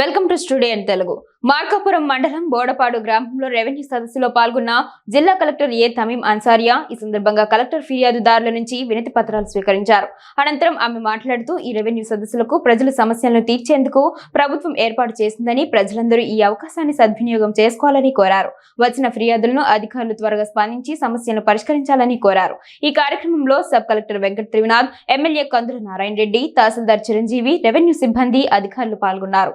Welcome to studio in Telugu. Markapuram మండలం బోడపాడు గ్రామంలో revenue సదస్సులో పాల్గొన్న జిల్లా కలెక్టర్ ఏ తమీం అన్సారియా ఈ సందర్భంగా కలెక్టర్ ఫిర్యాదుదారుల నుంచి వినతి పత్రాలు స్వీకరించారు. అనంతరం ఆమె మాట్లాడుతూ ఈ రెవెన్యూ సదస్సులకు ప్రజల సమస్యలను తీర్చేందుకు ప్రభుత్వం ఏర్పాటు చేసిందని ప్రజలందరూ ఈ అవకాశాన్ని సద్వినియోగం చేసుకోవాలని కోరారు. వచ్చిన ఫిర్యాదులను అధికారులు త్వరగా స్పందించి సమస్యలను పరిష్కరించాలని కోరారు. ఈ కార్యక్రమంలో sub collector Venkata Trivinath MLA Kandula Narayana Reddy తహసీల్దార్ చిరంజీవి రెవెన్యూ సిబ్బంది అధికారులు పాల్గొన్నారు.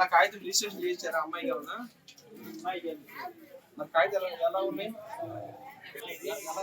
ఎలా కాగితం రిజిస్ట్రేషన్ చేయించారా అమ్మాయి గారు మరి కాగితాలు ఎలా ఉన్నాయి? ఎలా?